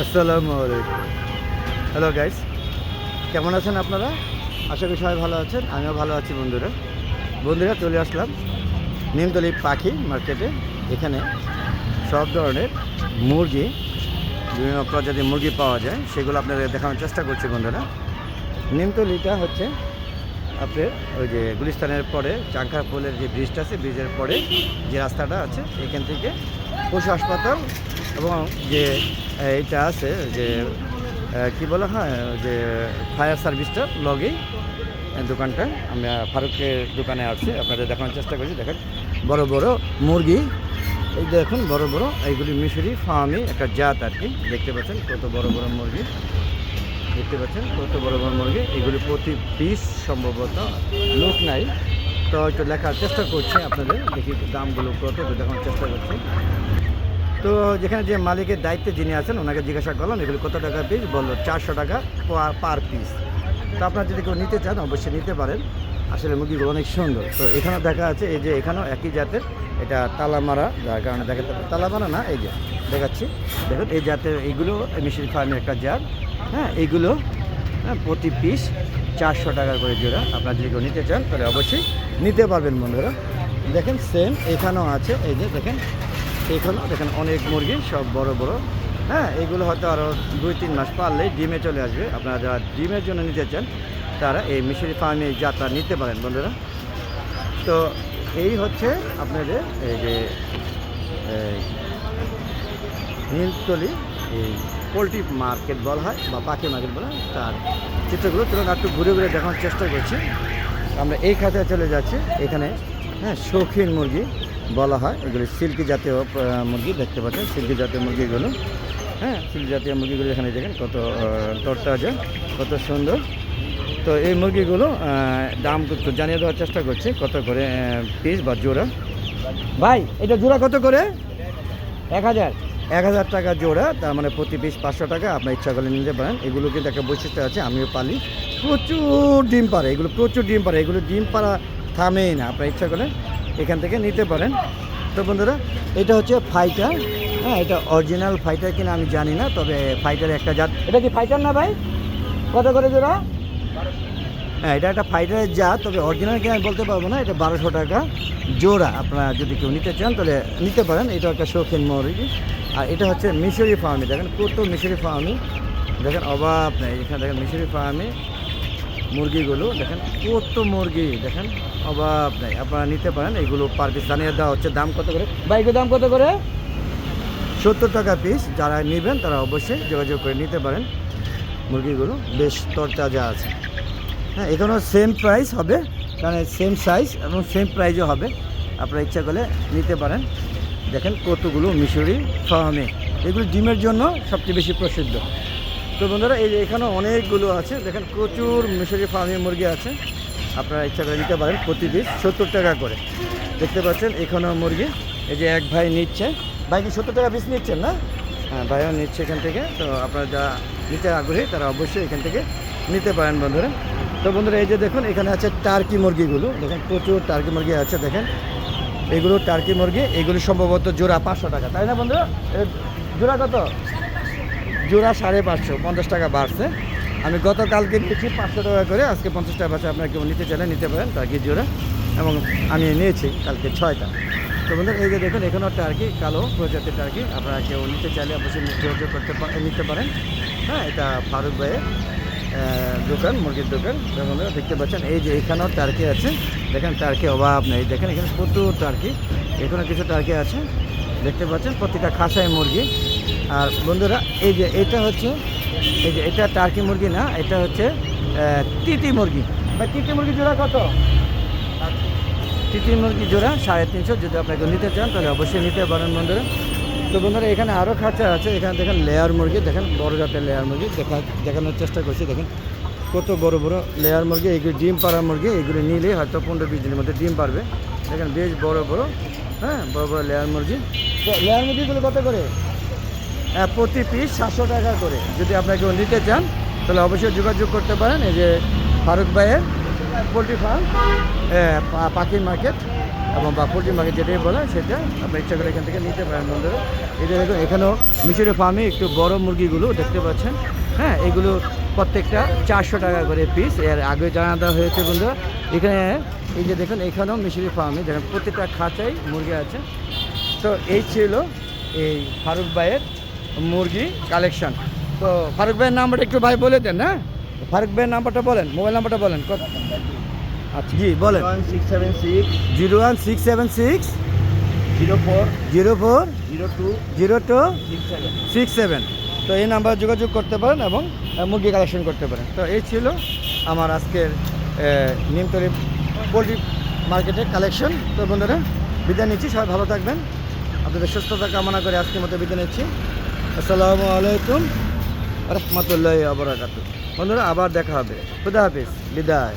আসসালামু hello guys কেমন আছেন আপনারা? আশা করি সবাই ভালো আছেন। আমিও ভালো আছি, বন্ধুরা। বন্ধুরা, চলে আসলাম নিমতলি পাখি মার্কেটে। এখানে সব ধরনের মুরগি, বিভিন্ন প্রজাতির মুরগি পাওয়া যায়। সেগুলো আপনাদের দেখানোর চেষ্টা করছি, বন্ধুরা। নিমতলিটা হচ্ছে আপনার ওই যে গুলিস্তানের পরে চাঙ্কা পোলের যে ব্রিজটা আছে, ব্রিজের পরে যে রাস্তাটা আছে, এখান থেকে পশু হাসপাতাল এবং যে এইটা আছে যে কি বলা, হয়, যে ফায়ার সার্ভিসটার লগেই এই দোকানটা। আমরা ফারুকের দোকানে আসছি আপনাদের দেখানোর চেষ্টা করছি। দেখেন, বড় বড় মুরগি। এই দেখুন, বড় বড়, এইগুলি মিশরি ফার্মি একটা জাত আর কি। দেখতে পাচ্ছেন কত বড় বড় মুরগি। দেখতে পাচ্ছেন কত বড় বড় মুরগি। এগুলি প্রতি পিস সম্ভবত লোক নাই। তো একটু লেখার চেষ্টা করছি আপনাদের, দেখি দামগুলো কত দেখানোর চেষ্টা করছি। তো যেখানে যে মালিকের দায়িত্বে যিনি আছেন, ওনাকে জিজ্ঞাসা করলাম, এগুলি কত টাকা পিস বলল, চারশো টাকা পার পিস তো আপনারা যদি কেউ নিতে চান, অবশ্যই নিতে পারেন। আসলে মুরগিগুলো অনেক সুন্দর। তো এখানেও দেখা আছে এই যে এখানেও একই জাতের, এটা তালামারা, যার কারণে দেখা তালামারা না, এই যে, দেখাচ্ছি। দেখুন, এই জাতের, এইগুলো মিশির ফার্মের একটা জাত। হ্যাঁ এইগুলো হ্যাঁ প্রতি পিস চারশো টাকা করে জোড়া আপনারা যদি নিতে চান, তাহলে অবশ্যই নিতে পারবেন বন্ধুরা। দেখেন সেম এখানেও আছে, এই যে দেখেন, এখানেও দেখেন অনেক মুরগি, সব বড় বড়। হ্যাঁ এগুলো হয়তো আরও দুই তিন মাস পারলেই ডিমে চলে আসবে। আপনারা যারা ডিমের জন্য নিতে চান, তারা এই মিশরি ফার্মে যাত্রা নিতে পারেন বন্ধুরা। তো এই হচ্ছে আপনাদের এই যে নীলতলি, এই পোলট্রি মার্কেট বলা হয় বা পাখি মার্কেট বলা হয়, তার চিত্রগুলো চলুন একটু ঘুরে ঘুরে দেখানোর চেষ্টা করছি। আমরা এই খাতে চলে যাচ্ছি, এখানে হ্যাঁ শৌখিন মুরগি বলা হয়। এগুলি সিল্কি জাতীয় মুরগি দেখতে পাচ্ছেন, সিল্কি জাতীয় মুরগিগুলো। হ্যাঁ সিল্কি জাতীয় মুরগিগুলো এখানে দেখেন কত তরতাজা, কত সুন্দর। তো এই মুরগিগুলো দাম একটু জানিয়ে দেওয়ার চেষ্টা করছি, কত করে পিস বা জোড়া। ভাই, এটা জোড়া কত করে? এক হাজার। এক হাজার টাকা জোড়া, তার মানে প্রতি পিস পাঁচশো টাকা, আপনার ইচ্ছা করলে নিতে পারেন। এগুলো কিন্তু একটা বৈশিষ্ট্য আছে, আমিও পালি। প্রচুর ডিম পারে এগুলো প্রচুর ডিম পারে এগুলো ডিম পাড়া থামেই না, আপনার ইচ্ছা করলে এখান থেকে নিতে পারেন। তো বন্ধুরা, এটা হচ্ছে ফাইটার। হ্যাঁ এটা অরিজিনাল ফাইটার কিনা আমি জানি না, তবে ফাইটারের একটা জাত। এটা কি ফাইটার না ভাই? কত করে জোড়া? হ্যাঁ এটা একটা ফাইটারের জাত, তবে অরিজিনাল কিনা আমি বলতে পারব না, এটা বারোশো টাকা জোড়া। আপনারা যদি কেউ নিতে চান, তাহলে নিতে পারেন। এটা একটা শৌখিন মুরগি আর এটা হচ্ছে মিশরি ফার্মি। দেখেন, কত মিশরি ফার্মি। দেখেন অভাব নেই। এখানে দেখেন, মিশরি ফার্মি মুরগিগুলো। দেখেন, কত মুরগি। দেখেন অভাব নেই। আপনারা নিতে পারেন। এগুলো পার পিস জানিয়ে দেওয়া হচ্ছে দাম কত করে? বাইকের দাম কত করে? সত্তর টাকা পিস যারা নেবেন, তারা অবশ্যই যোগাযোগ করে নিতে পারেন মুরগিগুলো। বেশ তরতাজা আছে। হ্যাঁ এখানেও সেম প্রাইস হবে কারণ সেম সাইজ এবং সেম প্রাইজও হবে। আপনারা ইচ্ছা করলে নিতে পারেন। দেখেন কতগুলো মিশরি ফার্মে এগুলো ডিমের জন্য সবচেয়ে বেশি প্রসিদ্ধ। তো বন্ধুরা, এই এখানে অনেকগুলো আছে। দেখেন প্রচুর মিশরি ফার্মে মুরগি আছে। আপনারা ইচ্ছা করে নিতে পারেন প্রতি পিস সত্তর টাকা করে। দেখতে পাচ্ছেন এখানেও মুরগি। এই যে এক ভাই নিচ্ছে। ভাই কি সত্তর টাকা পিস নিচ্ছেন না? হ্যাঁ ভাইও নিচ্ছে এখান থেকে। তো আপনারা যা নিতে আগ্রহী, তারা অবশ্যই এখান থেকে নিতে পারেন বন্ধুরা। তো বন্ধুরা, এই যে দেখুন, এখানে আছে টার্কি মুরগিগুলো। দেখেন, প্রচুর টার্কি মুরগি আছে, দেখেন। এগুলো টার্কি মুরগি, এগুলো সম্ভবত জোড়া পাঁচশো টাকা, তাই না বন্ধুরা? জোড়া কত? জোড়া সাড়ে পাঁচশো, পঞ্চাশ টাকা বাড়ছে। আমি গতকালকে নিয়েছি পাঁচশো টাকা করে, আজকে পঞ্চাশ টাকা বাড়ছে, আপনারা কেউ নিতে চাইলে নিতে পারেন টার্কি জোড়া, এবং আমি নিয়েছি কালকে ছয়টা। তো বন্ধুরা, এই যে দেখুন, এখানেও টার্কি, কালো প্রজাতির টার্কি, আপনারা কেউ নিতে চাইলে অবশ্যই করতে নিতে পারেন। হ্যাঁ এটা ফারুক ভাইয়ের দোকান, মুরগির দোকান। বন্ধুরা দেখতে পাচ্ছেন, এই যে এখানেও টার্কি আছে। দেখেন, টার্কি অভাব নেই। দেখেন, এখানে প্রচুর টার্কি। এখানে কিছু টার্কি আছে। দেখতে পাচ্ছেন, প্রতিটা খাসায় মুরগি। আর বন্ধুরা, এই যে এটা হচ্ছে, এই যে এটা টার্কি মুরগি না, এটা হচ্ছে তিতি মুরগি। বা তিতি মুরগি জোড়া কত? তিতি মুরগি জোড়া সাড়ে তিনশো। যদি আপনাকে নিতে চান, তাহলে অবশ্যই নিতে পারেন বন্ধুরা। তো বন্ধুরা, এখানে আরও খাঁচা আছে। এখানে দেখেন লেয়ার মুরগি, দেখেন বড় জাতের লেয়ার মুরগি। দেখা দেখানোর চেষ্টা করছি, দেখেন কত বড় বড় লেয়ার মুরগি। এগুলি ডিম পাড়া মুরগি, এগুলি নিলে হয়তো পনেরো বিশ দিনের মধ্যে ডিম পারবে দেখেন বেশ বড় বড় হ্যাঁ বড় বড় লেয়ার মুরগি। তো লেয়ার মুরগিগুলো কত করে? হ্যাঁ প্রতি পিস সাতশো টাকা করে। যদি আপনারা কেউ নিতে চান, তাহলে অবশ্যই যোগাযোগ করতে পারেন। এই যে ফারুক ভাইয়ের পোলট্রি ফার্ম পাখি মার্কেট। এবং বা পোলট্রি মার্কেট যেটাই বলে সেটা আপনি ইচ্ছা করে এখান থেকে নিতে পারেন বন্ধুরা। যে দেখুন, এখানেও মিশরি ফার্মে একটু বড় মুরগিগুলো দেখতে পাচ্ছেন। হ্যাঁ এগুলো প্রত্যেকটা চারশো টাকা করে পিস এর আগে জানা দেওয়া হয়েছে বন্ধুরা, এখানে এই যে দেখুন, এখানেও মিশরি ফার্মে যেখানে প্রত্যেকটা খাঁচাই মুরগি আছে। তো এই ছিল এই ফারুক ভাইয়ের মুরগি কালেকশন তো ফারুক ভাইয়ের নাম্বারটা একটু ভাই বলে দেন হ্যাঁ? ফারুক ভাইয়ের নাম্বারটা বলেন, মোবাইল নাম্বারটা বলেন, কত আচ্ছা। জি বলেন। Zero one six seven six zero four zero four zero two zero two six seven. তো এই নাম্বার যোগাযোগ করতে পারেন এবং মুরগি কালেকশন করতে পারেন। তো এই ছিল আমার আজকের নিমতলি পোলট্রি মার্কেটের কালেকশন তো বন্ধুরা বিদায় নিচ্ছি। সবাই ভালো থাকবেন। আপনাদের সুস্থতা কামনা করে আজকের মতো বিদায় নিচ্ছি। আসসালামু আলাইকুম। রহমতুল্লাহ আবরাকাতু বন্ধুরা আবার দেখা হবে। খুদা হাফিজ। বিদায়।